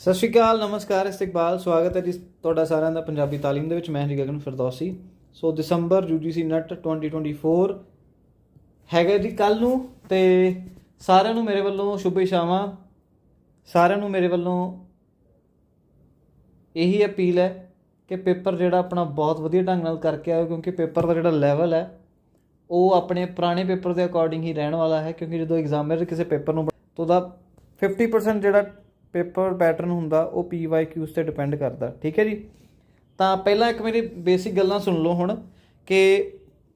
ਸਤਿ ਸ਼੍ਰੀ ਅਕਾਲ, ਨਮਸਕਾਰ, ਇਸਤਕਬਾਲ, ਸਵਾਗਤ ਹੈ ਜੀ ਤੁਹਾਡਾ ਸਾਰਿਆਂ ਦਾ ਪੰਜਾਬੀ ਤਾਲੀਮ ਦੇ ਵਿੱਚ। ਮੈਂ ਜੀ ਗਗਨ ਫਿਰਦੌਸੀ। ਸੋ ਦਸੰਬਰ UGC ਨਟ 2024 ਹੈਗਾ ਜੀ ਕੱਲ ਨੂੰ ਤੇ ਸਾਰਿਆਂ ਨੂੰ ਮੇਰੇ ਵੱਲੋਂ ਸ਼ੁਭ ਇਸ਼ਾਵਾਂ ਸਾਰਿਆਂ ਨੂੰ ਮੇਰੇ ਵੱਲੋਂ ਇਹੀ ਅਪੀਲ ਹੈ ਕਿ ਪੇਪਰ ਜਿਹੜਾ ਆਪਣਾ ਬਹੁਤ ਵਧੀਆ ਢੰਗ ਨਾਲ ਕਰਕੇ ਆਇਓ, ਕਿਉਂਕਿ ਪੇਪਰ ਦਾ ਜਿਹੜਾ ਲੈਵਲ ਹੈ, ਉਹ ਆਪਣੇ ਪੁਰਾਣੇ ਪੇਪਰ ਦੇ ਅਕੋਰਡਿੰਗ ਹੀ ਰਹਿਣ ਵਾਲਾ ਹੈ, ਕਿਉਂਕਿ ਜਦੋਂ ਐਗਜ਼ਾਮਰ ਕਿਸੇ ਪੇਪਰ ਨੂੰ ਤਾਂ ਉਹਦਾ 50% ਜਿਹੜਾ ਪੇਪਰ ਪੈਟਰਨ ਹੁੰਦਾ, ਉਹ PYQs ਤੇ ਡਿਪੈਂਡ ਕਰਦਾ, ਠੀਕ ਹੈ ਜੀ? ਤਾਂ ਪਹਿਲਾਂ ਇੱਕ ਮੇਰੀ ਬੇਸਿਕ ਗੱਲਾਂ ਸੁਣ ਲਓ ਹੁਣ, ਕਿ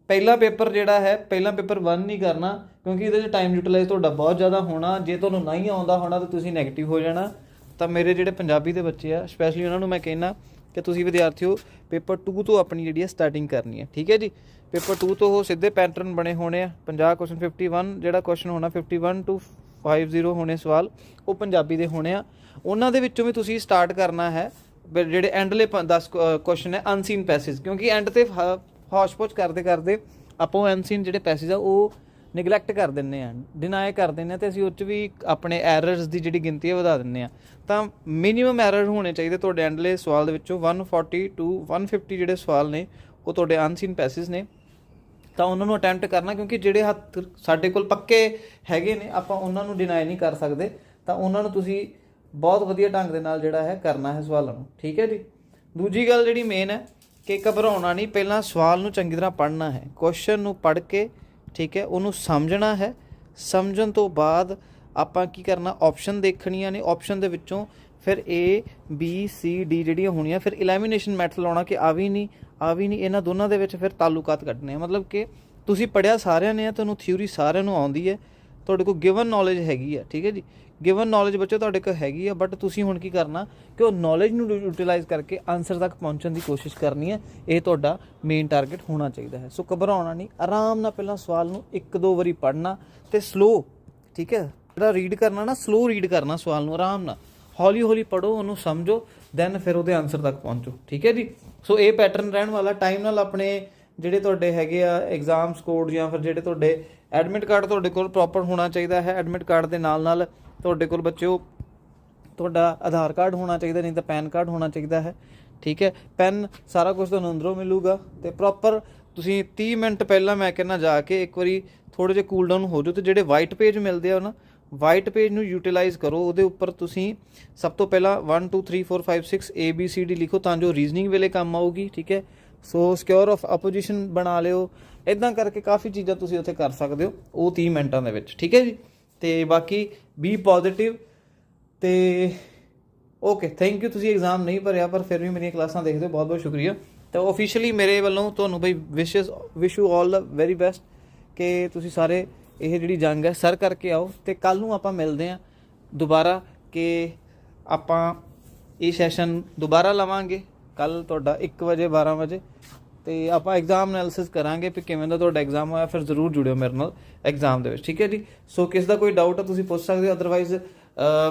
ਪਹਿਲਾ ਪੇਪਰ ਜਿਹੜਾ ਹੈ, ਪਹਿਲਾ ਪੇਪਰ 1 ਨਹੀਂ ਕਰਨਾ, ਕਿਉਂਕਿ ਇਹਦੇ 'ਚ ਟਾਈਮ ਯੂਟਿਲਾਈਜ਼ ਤੁਹਾਡਾ ਬਹੁਤ ਜ਼ਿਆਦਾ ਹੋਣਾ, ਜੇ ਤੁਹਾਨੂੰ ਨਹੀਂ ਆਉਂਦਾ ਹੋਣਾ ਤਾਂ ਤੁਸੀਂ 네ਗੇਟਿਵ ਹੋ ਜਾਣਾ। ਤਾਂ ਮੇਰੇ ਜਿਹੜੇ ਪੰਜਾਬੀ ਦੇ ਬੱਚੇ ਆ ਸਪੈਸ਼ਲੀ ਉਹਨਾਂ ਨੂੰ ਮੈਂ ਕਹਿਣਾ ਕਿ ਤੁਸੀਂ ਵਿਦਿਆਰਥੀਓ, ਪੇਪਰ 2 ਤੋਂ ਆਪਣੀ ਜਿਹੜੀ ਹੈ ਸਟਾਰਟਿੰਗ ਕਰਨੀ ਹੈ ਠੀਕ ਹੈ ਜੀ? ਪੇਪਰ 2 ਤੋਂ ਉਹ ਸਿੱਧੇ ਪੈਟਰਨ ਬਣੇ ਹੋਣੇ ਆ 50 ਕੁਐਸਚਨ 51 ਜਿਹੜਾ ਕੁਐਸਚਨ ਹੋਣਾ 51 ਟੂ 50 ਹੋਣੇ ਸਵਾਲ, ਉਹ ਪੰਜਾਬੀ ਦੇ ਹੋਣੇ ਆ। ਉਹਨਾਂ ਦੇ ਵਿੱਚੋਂ ਵੀ ਤੁਸੀਂ ਸਟਾਰਟ ਕਰਨਾ ਹੈ ਜਿਹੜੇ ਐਂਡਲੇ 10 ਕੁਐਸਚਨ ਹੈ ਅਨਸੀਨ ਪੈਸੇਜ ਕਿਉਂਕਿ ਐਂਡ ਤੇ ਹੌਸ਼-ਪੌਸ਼ ਕਰਦੇ ਕਰਦੇ ਆਪਾਂ ਅਨਸੀਨ ਜਿਹੜੇ ਪੈਸੇਜ ਆ, ਉਹ ਨੈਗਲੈਕਟ ਕਰ ਦਿੰਨੇ ਆ ਡਿਨਾਈ ਕਰ ਦਿੰਨੇ ਆ ਤੇ ਅਸੀਂ ਉਹ 'ਚ ਵੀ ਆਪਣੇ ਐਰਰਸ ਦੀ ਜਿਹੜੀ ਗਿਣਤੀ ਹੈ ਵਧਾ ਦਿੰਨੇ ਆ। ਤਾਂ ਮਿਨੀਮਮ ਐਰਰ ਹੋਣੇ ਚਾਹੀਦੇ ਤੁਹਾਡੇ ਐਂਡਲੇ ਸਵਾਲ ਦੇ ਵਿੱਚੋਂ। 140 ਟੂ 150 ਜਿਹੜੇ ਸਵਾਲ ਨੇ, ਉਹ ਤੁਹਾਡੇ ਅਨਸੀਨ ਪੈਸੇਜ ਨੇ। ਤਾਂ ਉਹਨਾਂ ਨੂੰ ਅਟੈਂਪਟ ਕਰਨਾ, ਕਿਉਂਕਿ ਜਿਹੜੇ ਹੱਥ ਸਾਡੇ ਕੋਲ ਪੱਕੇ ਹੈਗੇ ਨੇ, ਆਪਾਂ ਉਹਨਾਂ ਨੂੰ ਡਿਨਾਈ ਨਹੀਂ ਕਰ ਸਕਦੇ। ਤਾਂ ਉਹਨਾਂ ਨੂੰ ਤੁਸੀਂ ਬਹੁਤ ਵਧੀਆ ਢੰਗ ਦੇ ਨਾਲ ਜਿਹੜਾ ਹੈ ਕਰਨਾ ਹੈ ਸਵਾਲਾਂ ਨੂੰ। ਠੀਕ ਹੈ ਜੀ? ਦੂਜੀ ਗੱਲ ਜਿਹੜੀ ਮੇਨ ਹੈ, ਕਿ ਘਬਰਾਉਣਾ ਨਹੀਂ, ਪਹਿਲਾਂ ਸਵਾਲ ਨੂੰ ਚੰਗੀ ਤਰ੍ਹਾਂ ਪੜ੍ਹਨਾ ਹੈ। ਕੁਐਸਚਨ ਨੂੰ ਪੜ੍ਹ ਕੇ, ਠੀਕ ਹੈ, ਉਹਨੂੰ ਸਮਝਣਾ ਹੈ। ਸਮਝਣ ਤੋਂ ਬਾਅਦ ਆਪਾਂ ਕੀ ਕਰਨਾ ਆਪਸ਼ਨ ਦੇਖਣੀਆਂ ਨੇ। ਆਪਸ਼ਨ ਦੇ ਵਿੱਚੋਂ ਫਿਰ A, B, C, D ਜਿਹੜੀਆਂ ਹੋਣੀਆਂ, ਫਿਰ ਇਲੈਮੀਨੇਸ਼ਨ ਮੈਥਡ ਲਾਉਣਾ ਕਿ ਆ ਵੀ ਨਹੀਂ ਆ ਵੀ ਨਹੀਂ, ਇਹਨਾਂ ਦੋਨਾਂ ਦੇ ਵਿੱਚ ਫਿਰ ਤਾਲੁਕਾਤ ਕੱਢਣੇ ਮਤਲਬ ਕਿ ਤੁਸੀਂ ਪੜਿਆ ਸਾਰਿਆਂ ਨੇ ਤੁਹਾਨੂੰ ਥਿਊਰੀ ਸਾਰਿਆਂ ਨੂੰ ਆਉਂਦੀ ਹੈ। ਤੁਹਾਡੇ ਕੋਲ ਗਿਵਨ ਨੌਲੇਜ ਹੈਗੀ ਆ, ਠੀਕ ਹੈ ਜੀ? ਗਿਵਨ ਨੌਲੇਜ ਬੱਚੋ ਤੁਹਾਡੇ ਕੋਲ ਹੈਗੀ ਆ ਬਟ ਤੁਸੀਂ ਹੁਣ ਕੀ ਕਰਨਾ ਕਿ ਉਹ ਨੌਲੇਜ ਨੂੰ ਯੂਟਿਲਾਈਜ਼ ਕਰਕੇ ਆਨਸਰ ਤੱਕ ਪਹੁੰਚਣ ਦੀ ਕੋਸ਼ਿਸ਼ ਕਰਨੀ ਹੈ। ਇਹ ਤੁਹਾਡਾ ਮੇਨ ਟਾਰਗੇਟ ਹੋਣਾ ਚਾਹੀਦਾ ਹੈ। ਸੋ ਘਬਰਾਉਣਾ ਨਹੀਂ, ਆਰਾਮ ਨਾਲ ਪਹਿਲਾਂ ਸਵਾਲ ਨੂੰ ਇੱਕ ਦੋ ਵਾਰੀ ਪੜ੍ਹਨਾ ਤੇ ਸਲੋ ਠੀਕ ਹੈ? ਜਿਹੜਾ ਰੀਡ ਕਰਨਾ ਨਾ ਸਲੋ ਰੀਡ ਕਰਨਾ ਸਵਾਲ ਨੂੰ, ਆਰਾਮ ਨਾਲ। ਹੌਲੀ ਹੌਲੀ ਪੜੋ ਉਹਨੂੰ ਸਮਝੋ ਦੈਨ ਫਿਰ ਉਹਦੇ ਆਨਸਰ ਤੱਕ ਪਹੁੰਚੋ। ਠੀਕ ਹੈ ਜੀ? ਸੋ ਇਹ ਪੈਟਰਨ ਰਹਿਣ ਵਾਲਾ ਟਾਈਮ ਨਾਲ ਆਪਣੇ ਜਿਹੜੇ ਤੁਹਾਡੇ ਹੈਗੇ ਆ ਐਗਜ਼ਾਮਸ ਕੋਡ ਜਾਂ ਫਿਰ ਜਿਹੜੇ ਤੁਹਾਡੇ ਐਡਮਿਟ ਕਾਰਡ ਤੁਹਾਡੇ ਕੋਲ ਪ੍ਰੋਪਰ ਹੋਣਾ ਚਾਹੀਦਾ ਹੈ। ਐਡਮਿਟ ਕਾਰਡ ਦੇ ਨਾਲ ਨਾਲ ਤੁਹਾਡੇ ਕੋਲ ਬੱਚਿਓ, ਤੁਹਾਡਾ ਆਧਾਰ ਕਾਰਡ ਹੋਣਾ ਚਾਹੀਦਾ, ਨਹੀਂ ਤਾਂ ਪੈਨ ਕਾਰਡ ਹੋਣਾ ਚਾਹੀਦਾ ਹੈ। ਠੀਕ ਹੈ? ਪੈਨ ਸਾਰਾ ਕੁਝ ਤੁਹਾਨੂੰ ਅੰਦਰੋਂ ਮਿਲੂਗਾ ਤੇ ਪ੍ਰੋਪਰ ਤੁਸੀਂ 30 ਮਿੰਟ ਪਹਿਲਾਂ ਮੈਂ ਕਹਿੰਦਾ ਜਾ ਕੇ ਇੱਕ ਵਾਰੀ ਥੋੜੇ ਜਿਹਾ ਕੂਲ ਡਾਊਨ ਹੋ ਜਾਓ ਤੇ ਜਿਹੜੇ ਵਾਈਟ ਪੇਜ ਮਿਲਦੇ ਆ ਨਾ ਵਾਈਟ ਪੇਜ ਨੂੰ ਯੂਟਿਲਾਈਜ਼ ਕਰੋ, ਉਹਦੇ ਉੱਪਰ ਤੁਸੀਂ ਸਭ ਤੋਂ ਪਹਿਲਾਂ 1 2 3 4 5 6 A, B, C, D ਲਿਖੋ ਤਾਂ ਜੋ ਰੀਜ਼ਨਿੰਗ ਵੇਲੇ ਕੰਮ ਆਊਗੀ, ਠੀਕ ਹੈ? ਸੋ ਸਿਕਿਉਰ ਆਫ ਆਪੋਜੀਸ਼ਨ ਬਣਾ ਲਿਓ। ਇਦਾਂ ਕਰਕੇ ਕਾਫੀ ਚੀਜ਼ਾਂ ਤੁਸੀਂ ਉੱਥੇ ਕਰ ਸਕਦੇ ਹੋ, ਉਹ 30 ਮਿੰਟਾਂ ਦੇ ਵਿੱਚ, ਠੀਕ ਹੈ ਜੀ? ਤੇ ਬਾਕੀ ਬੀ ਪੋਜ਼ਿਟਿਵ ਤੇ ਓਕੇ ਥੈਂਕ ਯੂ ਤੁਸੀਂ ਐਗਜ਼ਾਮ ਨਹੀਂ ਭਰਿਆ, ਪਰ ਫਿਰ ਵੀ ਮੇਰੀਆਂ ਕਲਾਸਾਂ ਦੇਖਦੇ ਹੋ ਬਹੁਤ ਬਹੁਤ ਸ਼ੁਕਰੀਆ। ਤਾਂ ਆਫੀਸ਼ੀਅਲੀ ਮੇਰੇ ਵੱਲੋਂ ਤੁਹਾਨੂੰ ਬਈ wishes wish you all the very best ਕਿ ਤੁਸੀਂ ਸਾਰੇ ਇਹ ਜਿਹੜੀ ਜੰਗ ਹੈ, ਸਰ ਕਰਕੇ ਆਓ ਤੇ ਕੱਲ ਨੂੰ ਆਪਾਂ ਮਿਲਦੇ ਆਂ ਦੁਬਾਰਾ ਕਿ ਆਪਾਂ ਇਹ ਸੈਸ਼ਨ ਦੁਬਾਰਾ ਲਵਾਂਗੇ। ਕੱਲ ਤੁਹਾਡਾ 1 ਵਜੇ 12 ਵਜੇ ਤੇ ਆਪਾਂ ਐਗਜ਼ਾਮ ਐਨਾਲਿਸਿਸ ਕਰਾਂਗੇ ਕਿ ਕਿਵੇਂ ਦਾ ਤੁਹਾਡਾ ਐਗਜ਼ਾਮ ਹੋਇਆ, ਫਿਰ ਜ਼ਰੂਰ ਜੁੜਿਓ ਮੇਰੇ ਨਾਲ ਐਗਜ਼ਾਮ ਦੇ ਵਿੱਚ, ਠੀਕ ਹੈ ਜੀ? ਸੋ ਕਿਸ ਦਾ ਕੋਈ ਡਾਊਟ ਹੈ, ਤੁਸੀਂ ਪੁੱਛ ਸਕਦੇ ਹੋ otherwise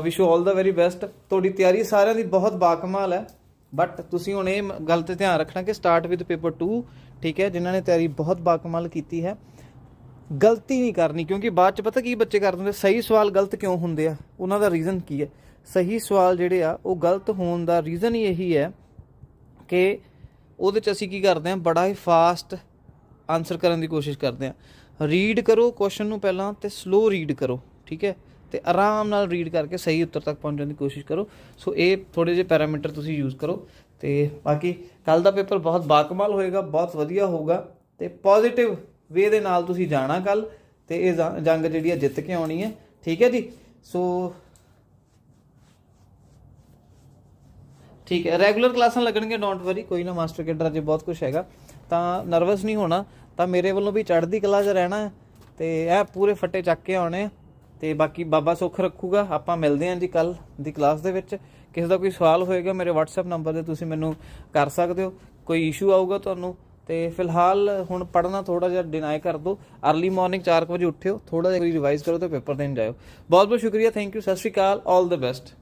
wish you all the very best ਤੁਹਾਡੀ ਤਿਆਰੀ ਸਾਰਿਆਂ ਦੀ ਬਹੁਤ ਬਾਕਮਾਲ ਹੈ ਬਟ ਤੁਸੀਂ ਹੁਣ ਇਹ ਗੱਲ ਤੇ ਧਿਆਨ ਰੱਖਣਾ ਕਿ ਸਟਾਰਟ ਵਿਦ ਪੇਪਰ 2 ਠੀਕ ਹੈ, ਜਿਨ੍ਹਾਂ ਨੇ ਤਿਆਰੀ ਬਹੁਤ ਬਾਕਮਾਲ ਕੀਤੀ ਹੈ। ਗਲਤੀ ਨਹੀਂ ਕਰਨੀ, ਕਿਉਂਕਿ ਬਾਅਦ ਚ ਪਤਾ ਕੀ ਬੱਚੇ ਕਰਦੇ ਹੁੰਦੇ, ਸਹੀ ਸਵਾਲ ਗਲਤ ਕਿਉਂ ਹੁੰਦੇ ਆ? ਉਹਨਾਂ ਦਾ ਰੀਜ਼ਨ ਕੀ ਹੈ? ਸਹੀ ਸਵਾਲ ਜਿਹੜੇ ਆ, ਉਹ ਗਲਤ ਹੋਣ ਦਾ ਰੀਜ਼ਨ ਹੀ ਇਹੀ ਹੈ ਕਿ ਉਹਦੇ ਚ ਅਸੀਂ ਕੀ ਕਰਦੇ ਹਾਂ ਬੜਾ ਹੀ ਫਾਸਟ ਆਨਸਰ ਕਰਨ ਦੀ ਕੋਸ਼ਿਸ਼ ਕਰਦੇ ਹਾਂ ਰੀਡ ਕਰੋ ਕੁਐਸਚਨ ਨੂੰ ਪਹਿਲਾਂ ਤੇ ਸਲੋ ਰੀਡ ਕਰੋ, ਠੀਕ ਹੈ? ਤੇ ਆਰਾਮ ਨਾਲ ਰੀਡ ਕਰਕੇ ਸਹੀ ਉੱਤਰ ਤੱਕ ਪਹੁੰਚਣ ਦੀ ਕੋਸ਼ਿਸ਼ ਕਰੋ। ਸੋ ਇਹ ਥੋੜੇ ਜਿਹੇ ਪੈਰਾਮੀਟਰ ਤੁਸੀਂ ਯੂਜ਼ ਕਰੋ। ਤੇ ਬਾਕੀ ਕੱਲ ਦਾ ਪੇਪਰ ਬਹੁਤ ਬਾਕਮਾਲ ਹੋਏਗਾ, ਬਹੁਤ ਵਧੀਆ ਹੋਊਗਾ ਤੇ ਪੋਜ਼ਿਟਿਵ ਵੇ ਦੇ ਨਾਲ ਤੁਸੀਂ ਜਾਣਾ ਕੱਲ ਤੇ ਇਹ ਜ- ਜੰਗ ਜਿਹੜੀ ਹੈ ਜਿੱਤ ਕੇ ਆਉਣੀ ਹੈ ਠੀਕ ਹੈ ਜੀ? ਸੋ ਠੀਕ ਹੈ, ਰੈਗੂਲਰ ਕਲਾਸਾਂ ਲੱਗਣਗੀਆਂ ਡੋਂਟ ਵਰੀ ਕੋਈ ਨਾ, ਮਾਸਟਰ ਕੇਡਰ ਅਜੇ ਬਹੁਤ ਕੁਝ ਹੈਗਾ। ਤਾਂ ਨਰਵਸ ਨਹੀਂ ਹੋਣਾ, ਤਾਂ ਮੇਰੇ ਵੱਲੋਂ ਵੀ ਚੜ੍ਹਦੀ ਕਲਾ 'ਚ ਰਹਿਣਾ ਹੈ ਤੇ ਇਹ ਪੂਰੇ ਫੱਟੇ ਚੱਕ ਕੇ ਆਉਣੇ ਆ। ਤੇ ਬਾਕੀ ਬਾਬਾ ਸੁੱਖ ਰੱਖੂਗਾ, ਆਪਾਂ ਮਿਲਦੇ ਹਾਂ ਜੀ ਕੱਲ ਦੀ ਕਲਾਸ ਦੇ ਵਿੱਚ। ਕਿਸੇ ਦਾ ਕੋਈ ਸਵਾਲ ਹੋਏਗਾ, ਮੇਰੇ WhatsApp ਨੰਬਰ ਤੇ ਤੁਸੀਂ ਮੈਨੂੰ ਕਰ ਸਕਦੇ ਹੋ। ਕੋਈ ਇਸ਼ੂ ਆਊਗਾ ਤੁਹਾਨੂੰ ਤੇ ਫਿਲਹਾਲ ਹੁਣ ਪੜਨਾ ਥੋੜਾ ਜਿਹਾ ਡਿਨਾਈ ਕਰ ਦਿਓ। अर्ਲੀ ਮਾਰਨਿੰਗ 4 ਵਜੇ ਉੱਠਿਓ ਥੋੜਾ ਜਿਹਾ ਰਿਵਾਈਜ਼ ਕਰੋ ਤੇ ਪੇਪਰ ਦੇਣ ਜਾਇਓ। ਬਹੁਤ ਬਹੁਤ ਸ਼ੁਕਰੀਆ ਥੈਂਕ ਯੂ ਸਤਿ ਸ਼੍ਰੀ ਅਕਾਲ ਆਲ ਦਾ ਬੈਸਟ